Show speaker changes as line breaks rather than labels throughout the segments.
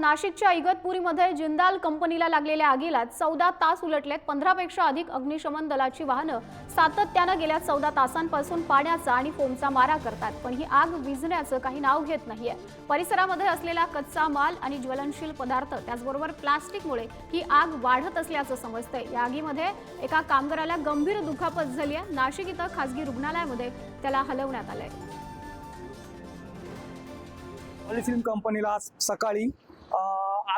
नाशिकच्या इगतपुरीमध्ये जिंदाल कंपनीला लागलेल्या आगीला चौदा तास उलटलेत. पंधरापेक्षा अधिक अग्निशमन दलाची वाहनं सातत्यानं गेल्या चौदा तासांपासून पाण्याचा आणि फोमचा मारा करतात. पण ही आग विझण्याचं काही नाव घेत नाहीये. परिसरामध्ये असलेला कच्चा माल आणि ज्वलनशील पदार्थ त्याचबरोबर प्लास्टिकमुळे ही आग वाढत असल्याचं समजतंय. या आगीमध्ये एका कामगाराला गंभीर दुखापत झाली आहे. नाशिक इथं खासगी रुग्णालयामध्ये त्याला हलवण्यात आलंय.
पॉलिफिल्म कंपनीला आज सकाळी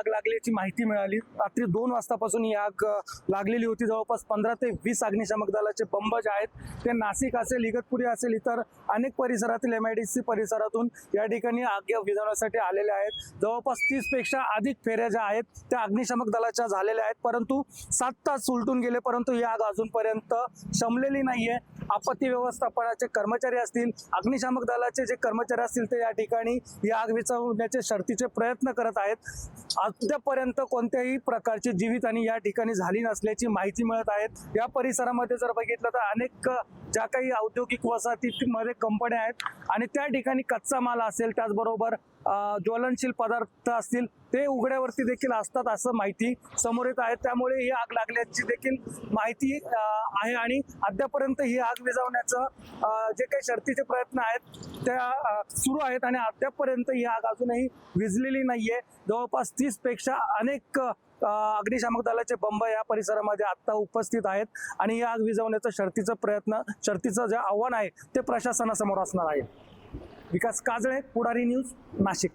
आग लागल्याची माहिती मिळाली. रात्री दोन वाजतापासून ही आग लागलेली होती. जवळपास पंधरा ते वीस अग्निशामक दलाचे बंब जे आहेत ते नाशिक असेल इगतपुरी असेल इतर अनेक परिसरातील एम आय डी सी परिसरातून या ठिकाणी आग विझवण्यासाठी आलेले आहेत. जवळपास तीसपेक्षा अधिक फेऱ्या ज्या आहेत त्या अग्निशामक दलाच्या झालेल्या आहेत. परंतु सात तास उलटून गेले परंतु ही आग अजूनपर्यंत शमलेली नाहीये. आपत्ती व्यवस्थापनाचे कर्मचारी असतील अग्निशामक दलाचे जे कर्मचारी असतील ते या ठिकाणी ही आग विचारण्याचे शर्तीचे प्रयत्न करत आहेत. अद्यापर्यंत कोणत्याही प्रकारची जीवितहानी या ठिकाणी झाली नसल्याची माहिती मिळत आहेत. या परिसरामध्ये जर बघितलं तर अनेक ज्या काही औद्योगिक वसाहतीमध्ये कंपन्या आहेत आणि त्या ठिकाणी कच्चा माल असेल त्याचबरोबर ज्वलनशील पदार्थ असतील ते उघड्यावरती देखील असतात असं माहिती समोर येत आहे. त्यामुळे ही आग लागल्याची देखील माहिती आहे आणि अद्यापर्यंत ही आग विझवण्याचं जे काही शर्तीचे प्रयत्न आहेत त्या सुरू आहेत आणि अद्यापर्यंत ही आग अजूनही विझलेली नाहीये. जवळपास तीसपेक्षा अनेक अग्निशामक दलाचे बंब या परिसरामध्ये आता उपस्थित आहेत आणि ही आग विझवण्याचं शर्तीचं प्रयत्न शर्तीचं जे आव्हान आहे ते प्रशासनासमोर असणार आहे. विकास काजळे पुढारी न्यूज नाशिक.